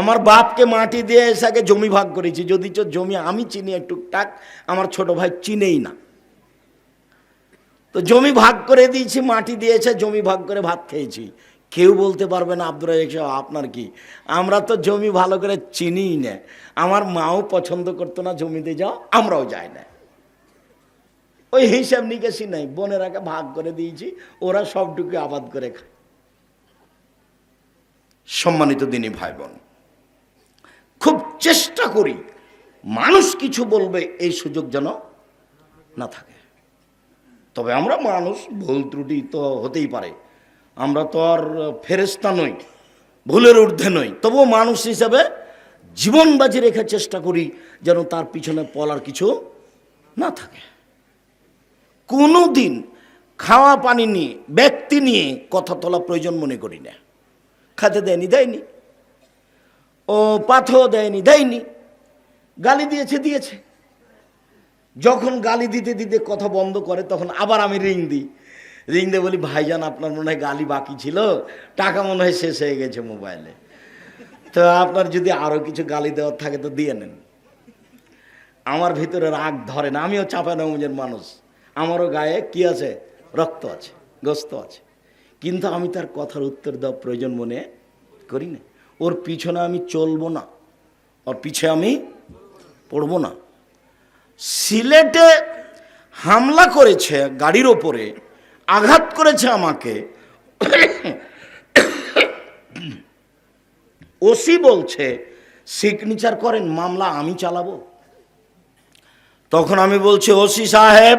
আমার বাপকে মাটি দিয়ে এসে আগে জমি ভাগ করেছি, যদি তো জমি আমি চিনি টুকটাক, আমার ছোট ভাই চিনেই না। তো জমি ভাগ করে দিয়েছি, মাটি দিয়েছে জমি ভাগ করে ভাত খেয়েছি। কেউ বলতে পারবে না, আব্দুর আপনার কি? আমরা তো জমি ভালো করে চিনিই না। আমার মাও পছন্দ করতো না জমিতে যাও আমরাও যাই না। ওই হিসাব নিকেশই নাই, বোনেরাকে ভাগ করে দিয়েছি, ওরা সবটুকু আবাদ করে খায়। সম্মানিত দিনী ভাই বোন খুব চেষ্টা করি মানুষ কিছু বলবে, এই সুযোগ যেন না থাকে। তবে আমরা মানুষ, ভুল ত্রুটি তো হতেই পারে। আমরা তো আর ফেরেস্তা নই, ভুলের ঊর্ধ্বে নই। তবুও মানুষ হিসাবে জীবন বাজি রেখে চেষ্টা করি যেন তার পিছনে পলার কিছু না থাকে। কোনো দিন খাওয়া পানি নিয়ে, ব্যক্তি নিয়ে কথা তোলা প্রয়োজন মনে করি না। খাতে দেয়নি দেয়নি। ও পাথর দেয়নি দেয়নি। গালি দিয়েছে দিয়েছে। যখন গালি দিতে দিতে কথা বন্ধ করে, তখন আবার আমি রিং দিই। রিং দিয়ে বলি, ভাইজান, আপনার মনে হয় গালি বাকি ছিল? টাকা মনে হয় শেষ হয়ে গেছে মোবাইলে। তো আপনার যদি আরও কিছু গালি দেওয়ার থাকে তো দিয়ে নেন। আমার ভিতরে রাগ ধরে না, আমিও চাপা নমজের মানুষ। আমারও গায়ে কি আছে? রক্ত আছে, গোস্ত আছে। কিন্তু আমি তার কথার উত্তর দেওয়া প্রয়োজন মনে করি না। ওর পিছনে আমি চলবো না, ওর পিছে আমি পড়ব না। সিলেটে হামলা করেছে, গাড়ির ওপরে আঘাত করেছে আমাকে। ওসি বলছে সিগনেচার করেন, মামলা আমি চালাবো। তখন আমি বলছি, ওসি সাহেব,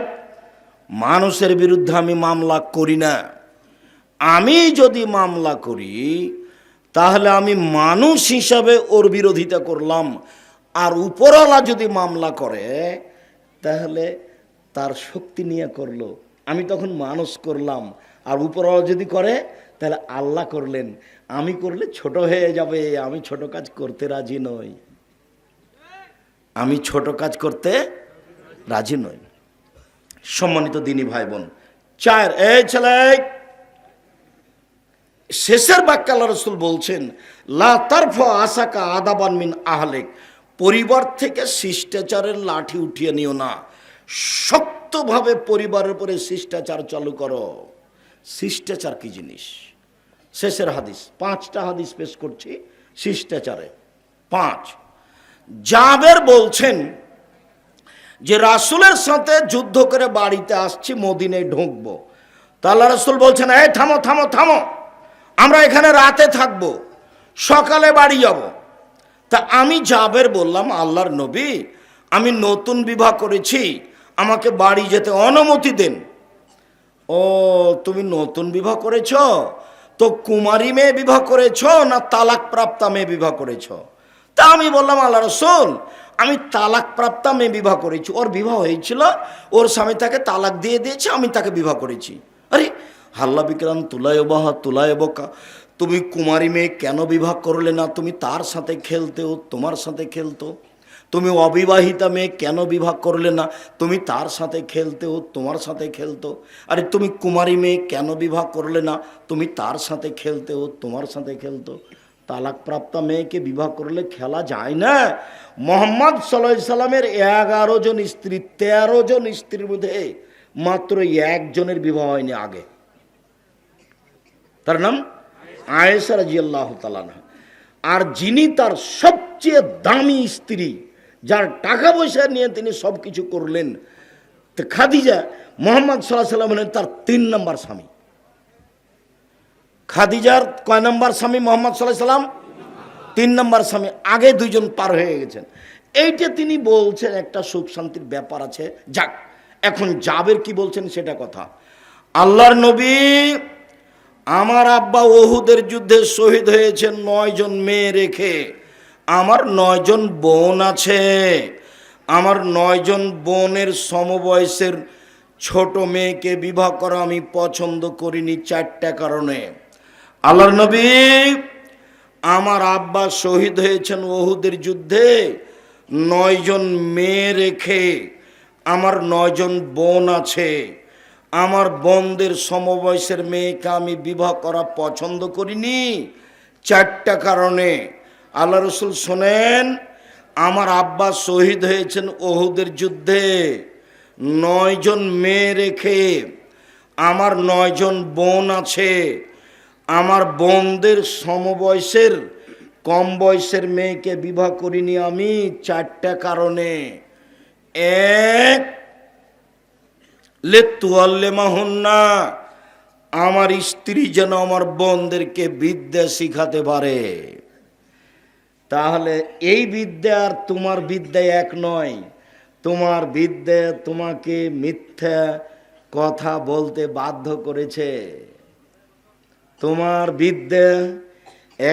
মানুষের বিরুদ্ধে আমি মামলা করি না। আমি যদি মামলা করি তাহলে আমি মানুষ হিসাবে ওর বিরোধিতা করলাম। আর উপরওয়ালা যদি মামলা করে, তাহলে তার শক্তি নিয়ে করল। আমি তখন মানুষ করলাম। আর উপরওয়ালা যদি করে, তাহলে আল্লাহ করলেন। আমি করলে ছোট হয়ে যাবে। আমি ছোট কাজ করতে রাজি নই। আমি ছোট কাজ করতে রাজি নই। সম্মানিত দিনী ভাই বোন চার এই ছেলে শেষের বাক্যে আল্লাহ রসুল বলছেন, লা আসাকা আদাবান মিন আহলেক। পরিবার থেকে শিষ্টাচারের লাঠি উঠিয়ে নিও না। শক্তভাবে পরিবারের উপরে শিষ্টাচার চালু করো। শিষ্টাচার কি জিনিস? শেষের হাদিস, পাঁচটা হাদিস পেশ করছি শিষ্টাচারে। পাঁচ, জাবের বলছেন যে, রাসুলের সাথে যুদ্ধ করে বাড়িতে আসছি মদিনে ঢুকবো। তা আল্লাহ রাসুল বলছেন, এই থামো থামো থামো। আমরা এখানে রাতে থাকব, সকালে বাড়ি যাব। তা আমি জাবের বললাম, আল্লাহর নবী, আমি নতুন বিবাহ করেছি, আমাকে বাড়ি যেতে অনুমতি দেন। ও, তুমি নতুন বিবাহ করেছ? তো কুমারী মেয়ে বিবাহ করেছ না তালাক প্রাপ্তা মেয়ে বিবাহ করেছ? তা আমি বললাম, আল্লাহ রসুল, আমি তালাক প্রাপ্তা মেয়ে বিবাহ করেছি। ওর বিবাহ হয়েছিল, ওর স্বামী তাকে তালাক দিয়ে দিয়েছে, আমি তাকে বিবাহ করেছি। হাল্লা বিক্রান তুলায় বাহা তুলায় বকা তুমি কুমারী মেয়ে কেন বিবাহ করলে না? তুমি তার সাথে খেলতেও তোমার সাথে খেলতো তুমি অবিবাহিতা মেয়ে কেন বিবাহ করলে না? তুমি তার সাথে খেলতেও তোমার সাথে খেলতো আরে তুমি কুমারী মেয়ে কেন বিবাহ করলে না? তুমি তার সাথে খেলতেও তোমার সাথে খেলতো তালাকপ্রাপ্তা মেয়েকে বিবাহ করলে খেলা যায় না। মোহাম্মদ সাল্লাহ সাল্লামের এগারো জন স্ত্রী, তেরো জন স্ত্রীর মধ্যে মাত্র একজনের বিবাহ হয়নি আগে। তার নাম আয়েসা রাজিয়াল্লাহ তালানা আর যিনি তার সবচেয়ে দামি স্ত্রী, যার টাকা পয়সা নিয়ে তিনি সব কিছু করলেন খাদিজা মোহাম্মদ সাল্লাহ সাল্লাম হলেন তার তিন নম্বর স্বামী। খাদিজার কয় নম্বর স্বামী মোহাম্মদ সাল্লাহ সাল্লাম? তিন নম্বর স্বামী। আগে দুইজন পার হয়ে গেছেন। এইটা তিনি বলছেন, একটা সুখ শান্তির ব্যাপার আছে। যাক, এখন জাবের কি বলছেন সেটা কথা। আল্লাহর নবী আমার আব্বা ওহুদের যুদ্ধে শহীদ হয়েছে নয়জন মেয়ে রেখে। আমার নয়জন বোন আছে। আমার নয়জন বোনের সমবয়সের ছোট মেয়েকে বিবাহ করা আমি পছন্দ করিনি চারটা কারণে। আল্লাহর নবী, আমার আব্বা শহীদ হয়েছেন ওহুদের যুদ্ধে নয়জন মেয়ে রেখে। আমার নয়জন বোন আছে। আমার বোনদের সমবয়সের মেয়েকে আমি বিবাহ করা পছন্দ করিনি। চারটা কারণে। আল্লাহ রসুল শোনেন, আমার আব্বা শহীদ হয়েছেন ওহুদের যুদ্ধে। নয়জন মেয়ে রেখে আমার নয়জন বোন আছে। আমার বোনদের সমবয়সের, কম বয়সের মেয়েকে বিবাহ করিনি আমি। চারটা কারণে। এক লেতুয়াল্লেমাহুন্না, আমার স্ত্রী যেন আমার বোনদেরকে বিদ্যা শিখাতে পারে। তাহলে এই বিদ্যা আর তোমার বিদ্যা এক নয়। তোমার বিদ্যা তোমাকে মিথ্যা কথা বলতে বাধ্য করেছে। তোমার বিদ্যা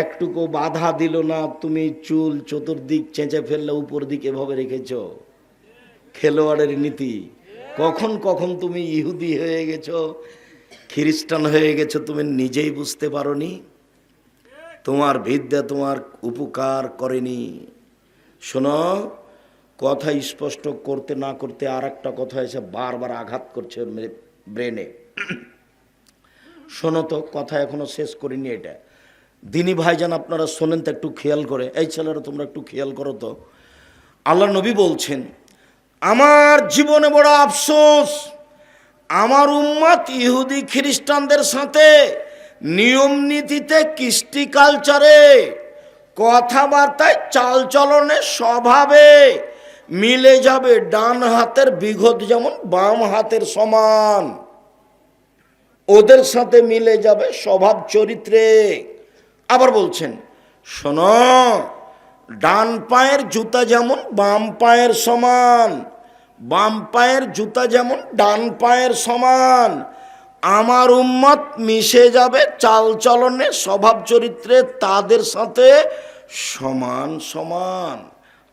একটুকু বাধা দিল না, তুমি চুল চতুর্দিক চেঁচে ফেললে, উপর দিকে এভাবে রেখেছ। খেলোয়াড়ের নীতি। কখন কখন তুমি ইহুদি হয়ে গেছো? খ্রিস্টান হয়ে গেছো, তুমি নিজেই বুঝতে পারোনি? তোমার বিদ্যা তোমার উপকার করেনি। শোনো, কথা স্পষ্ট করতে না করতে আর একটা কথা এসে বারবার আঘাত করছে ব্রেনে শোনো তো, কথা এখনও শেষ করিনি এটা। দিনী ভাইজান, আপনারা শোনেন তো একটু খেয়াল করে। এই ছেলেরা তোমরা একটু খেয়াল করো তো। আল্লাহ নবী বলছেন আমার জীবনে বড় আফসোস, আমার উম্মত ইহুদি খ্রিস্টানদের সাথে নিয়ম নীতিতে, কৃষ্টি কালচারে, কথাবার্তায়, চালচলনে, স্বভাবে মিলে যাবে ডান হাতের বিঘত যেমন বাম হাতের সমান। ওদের সাথে মিলে যাবে স্বভাব চরিত্রে। আবার বলছেন, শোনো, ডান পায়ের জুতা যেমন বাম পায়ের সমান বাম পায়ের জুতা যেমন, ডান পায়ের সমান। আমার উম্মত মিশে যাবে চালচলনে স্বভাব চরিত্রে তাদের সাথে সমান সমান।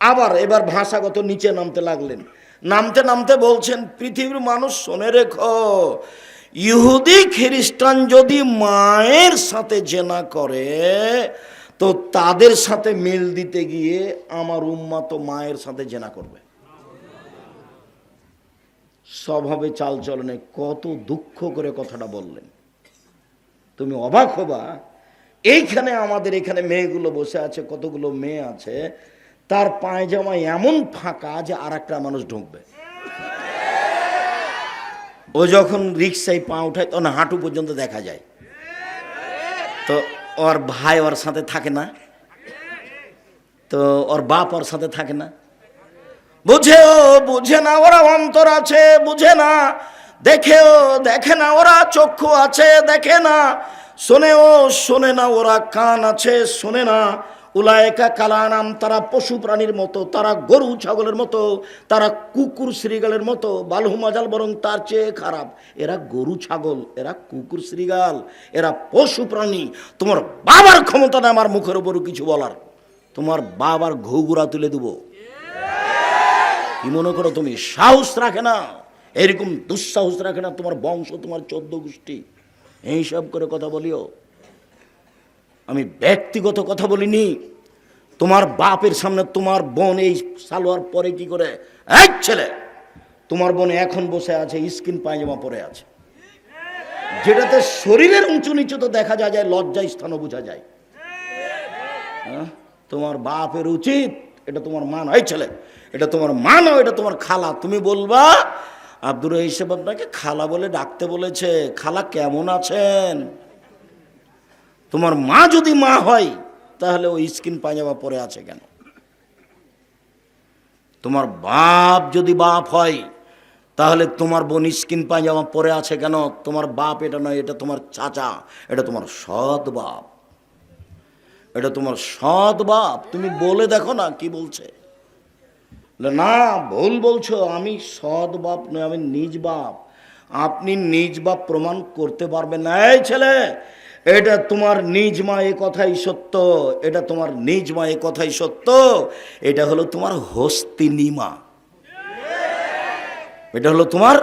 আবার এবার ভাষাগত নিচে নামতে লাগলেন। নামতে নামতে বলছেন, পৃথিবীর মানুষ শোনে রেখো, ইহুদি, খ্রিস্টান যদি মায়ের সাথে জেনা করে, তো তাদের সাথে মিল দিতে গিয়ে আমার উম্মা তো মায়ের সাথে জেনা করবে। স্বভাবে চালচলনে কত দুঃখ করে কথাটা বললেন। তুমি অবাক হবা, এইখানে আমাদের এখানে মেয়েগুলো বসে আছে, কতগুলো মেয়ে আছে, তার পায়জামা এমন ফাঁকা যে আর একটা মানুষ ঢুকবে। ও যখন রিক্সায় পা উঠায়, তখন হাঁটু পর্যন্ত দেখা যায়। তো ওর ভাই ওর সাথে থাকে না। তো ওর বাপ ওর সাথে থাকে না। বুঝেও বুঝে না, ওরা অন্তর আছে, বুঝে না। দেখেও দেখে না, ওরা চক্ষু আছে, দেখে না। শোনেও শোনে না, ওরা কান আছে, শোনে না। উলায়কা কালানাম, তারা পশু প্রাণীর মতো, তারা গরু ছাগলের মতো, তারা কুকুর শ্রীগালের মতো বালহুমাজাল বরং তার চেয়ে খারাপ। এরা গরু ছাগল, এরা কুকুর শ্রীগাল, এরা পশু প্রাণী। তোমার বাবার ক্ষমতা না আমার মুখের উপর কিছু বলার। তোমার বাবার ঘুঘুরা তুলে দেবো। কি মনে করো তুমি? সাহস রাখে না। এরকম দুঃসাহস রাখে না। তোমার বংশ, তোমার চোদ্দ গোষ্ঠী। এইসব করে কথা বলিও। আমি ব্যক্তিগত কথা বলিনি। তোমার বাপের সামনে তোমার বোন এই সালোয়ার পরে কি করে? এক ছেলে! তোমার বোন এখন বসে আছে, স্কিন পায়জামা পরে আছে। যেটাতে শরীরের উঁচু নিচু তো দেখা যায় যায় লজ্জা স্থানও বোঝা যায়। হ্যাঁ? তোমার বাপের উচিত, এটা তোমার মান হয় ছেলে। এটা তোমার মা নয় এটা তোমার খালা। তুমি বলবা আব্দুর হিসেব আপনাকে খালা বলে ডাকতে বলেছে খালা কেমন আছেন? তোমার মা যদি মা হয় তাহলে ওই স্কিন পায়জামা পরে আছে কেন? তোমার বাপ যদি বাপ হয় তাহলে তোমার বোন স্কিন পায়জামা পরে আছে কেন? তোমার বাপ এটা নয় এটা তোমার চাচা এটা তোমার সৎ বাপ। এটা তোমার সৎ বাপ। তুমি বলে দেখো না কি বলছে। বলে, না, ভুল বলছো, আমি সৎ বাপ নয় আমি নিজ বাপ। আপনি নিজ বাপ প্রমাণ করতে পারবেন না। এই ছেলে, এটা তোমার নিজ মা, এ কথাই সত্য। এটা তোমার নিজ মা, এ কথাই সত্য। এটা হলো তোমার হস্তিনী মা। এটা হলো তোমার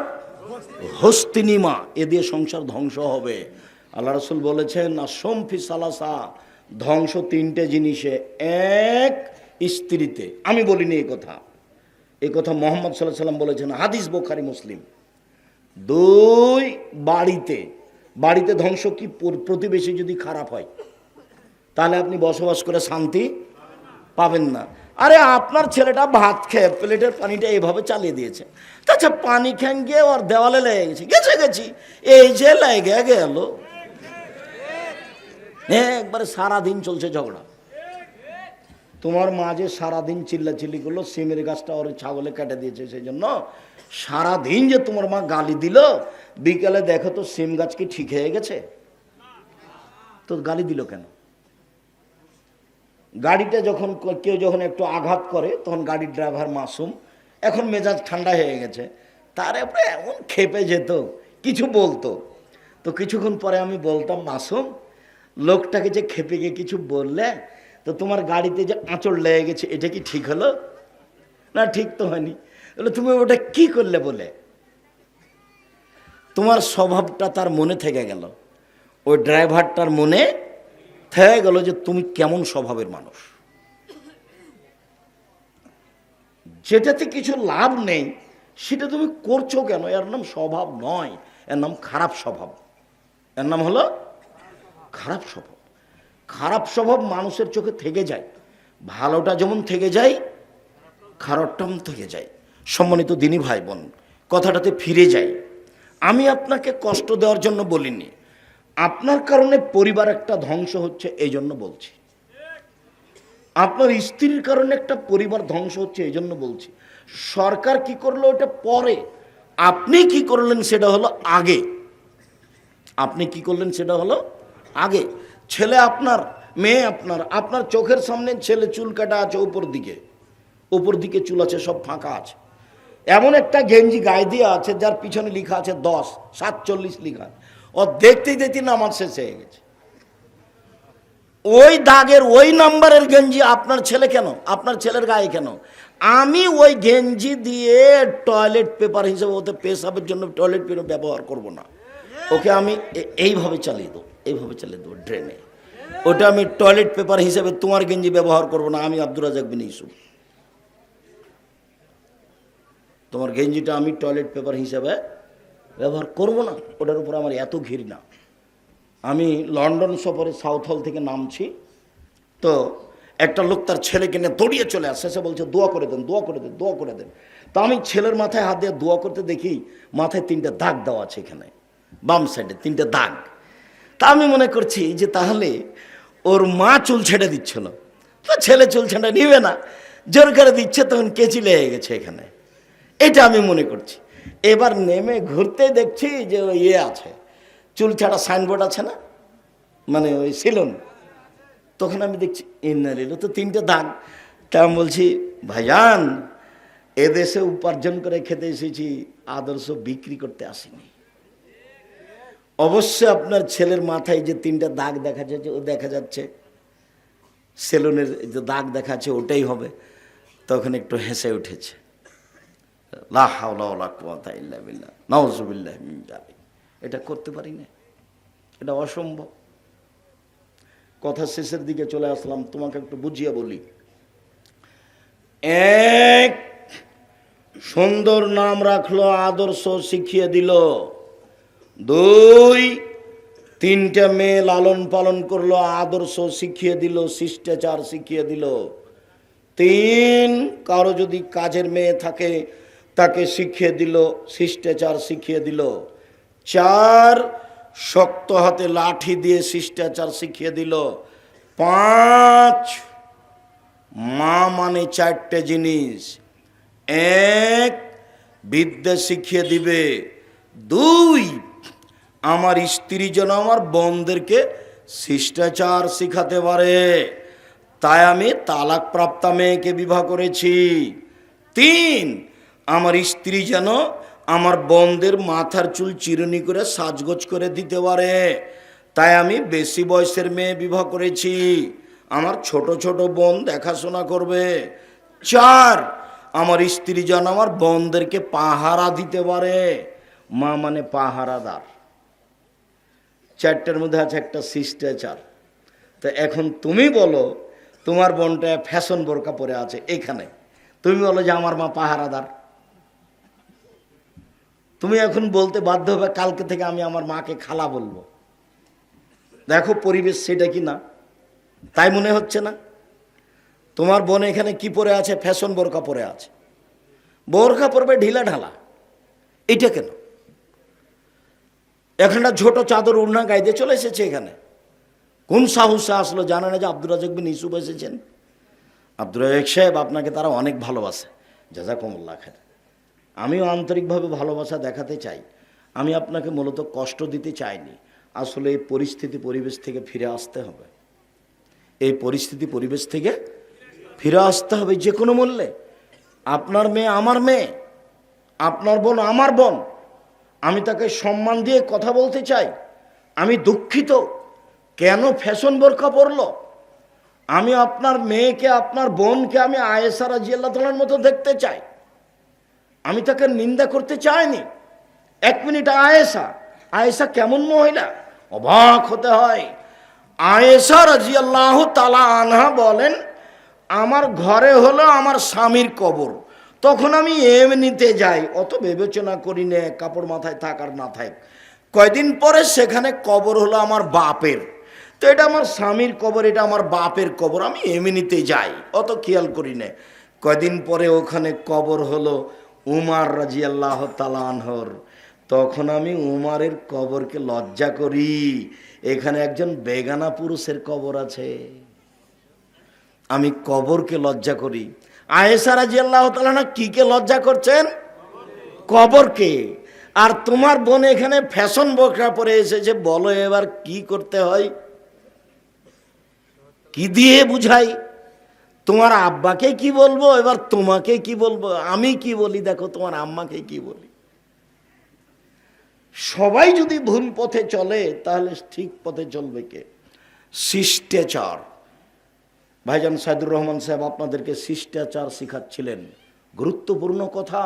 হস্তিনী মা। এ দিয়ে সংসার ধ্বংস হবে। আল্লাহ রসুল বলেছেন, আর সম্ফি সালাসা, ধ্বংস তিনটে জিনিসে, এক স্ত্রীতে। আমি বলিনি এই কথা। এই কথা মোহাম্মদ সাল্লাহ সাল্লাম বলেছেন, হাদিস বোখারি, মুসলিম। দুই বাড়িতে বাড়িতে ধ্বংস কি প্রতিবেশী যদি খারাপ হয়, তাহলে আপনি বসবাস করে শান্তি পাবেন না। আরে আপনার ছেলেটা ভাত খেয়ে, প্লেটের পানিটা এইভাবে চালিয়ে দিয়েছে। তাছাড়া পানি খেন গিয়ে ওর দেওয়ালে লেগে গেছে। গেছে, গেছি। এই যে লেগে গেল। হ্যাঁ একবারে সারাদিন চলছে ঝগড়া। তোমার মা যে সারাদিন চিল্লাচিল্লি করল, সিমের গাছটা ওর ছাগলে কেটে দিয়েছে, সেই জন্য সারাদিন যে তোমার মা গালি দিল, বিকালে দেখো তো সিম গাছ কি ঠিক হয়ে গেছে? তো গালি দিল কেন? গাড়িটা যখন কেউ যখন একটু আঘাত করে, তখন গাড়ির ড্রাইভার মাসুম, এখন মেজাজ ঠান্ডা হয়ে গেছে। তার উপরে এমন খেপে যেত, কিছু বলতো। তো কিছুক্ষণ পরে আমি বলতাম, মাসুম, লোকটাকে যে খেপে গিয়ে কিছু বললে তো তোমার গাড়িতে যে আঁচড় লেগে গেছে, এটা কি ঠিক হলো? না, ঠিক তো হয়নি। বলে, তুমি ওটা কি করলে? বলে, তোমার স্বভাবটা তার মনে থেকে গেল। ওই ড্রাইভারটার মনে থেকে গেল যে তুমি কেমন স্বভাবের মানুষ। যেটাতে কিছু লাভ নেই, সেটা তুমি করছ কেন? এর নাম স্বভাব নয়, এর নাম খারাপ স্বভাব। এর নাম হলো খারাপ স্বভাব। খারাপ স্বভাব মানুষের চোখে থেকে যায়। ভালোটা যেমন থেকে যায়, খারাপটাও থেকে যায়। সম্মানিত দিনী ভাই বোন কথাটাতে ফিরে যাই। আমি আপনাকে কষ্ট দেওয়ার জন্য বলিনি। আপনার কারণে পরিবার একটা ধ্বংস হচ্ছে এই জন্য বলছি। আপনার স্ত্রীর কারণে একটা পরিবার ধ্বংস হচ্ছে এই জন্য বলছি। সরকার কি করল ওটা পরে? আপনি কি করলেন সেটা হলো আগে। আপনি কি করলেন সেটা হলো আগে? ছেলে আপনার, মেয়ে আপনার আপনার চোখের সামনে ছেলে চুল কাটা আছে উপর দিকে। উপর দিকে চুল আছে, সব ফাঁকা আছে। এমন একটা গেঞ্জি গায়ে দিয়ে আছে, যার পিছনে লেখা আছে দশ, সাতচল্লিশ লেখা। ও দেখতেই দেখতে নামাজ শেষ হয়ে গেছে। ওই দাগের ওই নাম্বারের গেঞ্জি আপনার ছেলে কেন? আপনার ছেলের গায়ে কেন? আমি ওই গেঞ্জি দিয়ে টয়লেট পেপার হিসেবে ওতে পেশাবের জন্য টয়লেট পেপার ব্যবহার করব না। ওকে আমি এইভাবে চালিয়ে দেবো, এইভাবে চালিয়ে দেবো ড্রেনে ওটা আমি টয়লেট পেপার হিসেবে তোমার গেঞ্জি ব্যবহার করব না, আমি আব্দুর রাজাক বিন ইউসুফ। তোমার গেঞ্জিটা আমি টয়লেট পেপার হিসেবে ব্যবহার করব না, ওটার উপর আমার এত না আমি লন্ডন সফরে সাউথ হল থেকে নামছি, তো একটা লোক তার ছেলেকে নিয়ে দৌড়িয়ে চলে আসছে সে বলছে, দোয়া করে দেন, দোয়া করে দেন, দোয়া করে দেন। তা আমি ছেলের মাথায় হাত দিয়ে দোয়া করতে দেখি মাথায় তিনটে দাগ দেওয়া আছে এখানে। বাম সাইডে, তিনটে দাগ। তা আমি মনে করছি যে তাহলে ওর মা চুল ছেড়ে দিচ্ছিল। তো ছেলে চুল ছেড়ে নিবে না। জোর করে দিচ্ছে, তখন কেচি লেগে গেছে এখানে। এটা আমি মনে করছি। এবার নেমে ঘুরতে দেখছি যে ইয়ে আছে। চুল ছাড়া সাইনবোর্ড আছে না? মানে ওই সিলন। তখন আমি দেখছি ইন্নার এলো তো তিনটে দাগ। তা আমি বলছি, ভাইজান, এদেশে উপার্জন করে খেতে এসেছি, আদর্শ বিক্রি করতে আসিনি। অবশ্যই আপনার ছেলের মাথায় যে তিনটা দাগ দেখা যাচ্ছে, ও দেখা যাচ্ছে। সেলুনের যে দাগ দেখাচ্ছে ওটাই হবে। তখন একটু হেসে উঠেছে। এটা করতে পারি না এটা অসম্ভব। কথা শেষের দিকে চলে আসলাম, তোমাকে একটু বুঝিয়ে বলি। এক সুন্দর নাম রাখল, আদর্শ শিখিয়ে দিল। দুই, তিনটা মেয়ে লালন পালন করল, আদর্শ শিখিয়ে দিল, শিষ্টাচার শিখিয়ে দিল। তিন, কারও যদি কাজের মেয়ে থাকে, তাকে শিখিয়ে দিল, শিষ্টাচার শিখিয়ে দিল। চার, শক্ত হাতে লাঠি দিয়ে শিষ্টাচার শিখিয়ে দিল। পাঁচ, মা মানে চারটে জিনিস। এক, বিদ্যা শিখিয়ে দিবে। দুই আমার স্ত্রী যেন আমার বোনদেরকে শিষ্টাচার শিখাতে পারে। তাই আমি তালাক প্রাপ্তা মেয়েকে বিবাহ করেছি। তিন, আমার স্ত্রী যেন আমার বোনদের মাথার চুল চিরুনি করে সাজগোজ করে দিতে পারে। তাই আমি বেশি বয়সের মেয়ে বিবাহ করেছি। আমার ছোট ছোট বোন দেখাশোনা করবে। চার, আমার স্ত্রী যেন আমার বোনদেরকে পাহারা দিতে পারে। মা মানে পাহারাদার। চারটার মধ্যে আছে একটা শিষ্টাচার। তো এখন তুমি বলো, তোমার বোনটা ফ্যাশন বোরকা পরে আছে এখানে। তুমি বলো যে আমার মা পাহারাদার। তুমি এখন বলতে বাধ্য হবে, কালকে থেকে আমি আমার মাকে খালা বলব। দেখো পরিবেশ সেটা কি না? তাই মনে হচ্ছে না? তোমার বোন এখানে কি পরে আছে? ফ্যাশন বোরকা পরে আছে। বোরকা পরবে ঢিলা ঢালা। এটা কেন? এখানটা ছোট চাদর উড়না গাইতে চলে এসেছে এখানে। কোন সাহসে আসলো জানে না যে আব্দুর রাজাক বিন ইসুফ এসেছেন? আব্দুর রাজাক সাহেব আপনাকে তারা অনেক ভালোবাসে। জাজাকুমুল্লাহ খান আমিও আন্তরিকভাবে ভালোবাসা দেখাতে চাই। আমি আপনাকে মূলত কষ্ট দিতে চাইনি। আসলে এই পরিস্থিতি পরিবেশ থেকে ফিরে আসতে হবে। এই পরিস্থিতি পরিবেশ থেকে ফিরে আসতে হবে যে কোনো মূল্যে। আপনার মেয়ে আমার মেয়ে। আপনার বোন আমার বোন। আমি তাকে সম্মান দিয়ে কথা বলতে চাই। আমি দুঃখিত। কেন ফ্যাশন বোরকা পরলো? আমি আপনার মেয়েকে, আপনার বোনকে আমি আয়েসা রাজিয়াল্লাহ তালার মতো দেখতে চাই। আমি তাকে নিন্দা করতে চাইনি। এক মিনিট আয়েসা আয়েসা কেমন মহিলা? অবাক হতে হয়। আয়েসা রাজিয়াল্লাহ তালা আনহা বলেন, আমার ঘরে হলো আমার স্বামীর কবর। তখন আমি এমনিতে যাই, অত বিবেচনা করি নে, কাপড় মাথায় থাক আর না থাক। কয়দিন পরে সেখানে কবর হলো আমার বাপের। তো এটা আমার স্বামীর কবর, এটা আমার বাপের কবর, আমি এমনিতে যাই, অত খেয়াল করি নে। কয়দিন পরে ওখানে কবর হলো উমার রাজি আল্লাহ তালানহর তখন আমি উমারের কবরকে লজ্জা করি। এখানে একজন বেগানা পুরুষের কবর আছে। আমি কবরকে লজ্জা করি। আয়েসা রাজি আল্লাহ তালানা কিকে লজ্জা করছেন? কবরকে আর তোমার বোন এখানে ফ্যাশন বোকরা পরে এসেছে, বলো এবার কি করতে হয়? কি দিয়ে বুঝাই? তোমার আব্বাকে কি বলব? এবার তোমাকে কি বলব? আমি কি বলি? দেখো, তোমার আম্মাকে কি বলি? সবাই যদি ভুল পথে চলে, তাহলে ঠিক পথে চলবে কে? শিষ্টাচার। ভাইজান সাইদুর রহমান সাহেব আপনাদেরকে শিষ্টাচার শিখাচ্ছিলেন। গুরুত্বপূর্ণ কথা।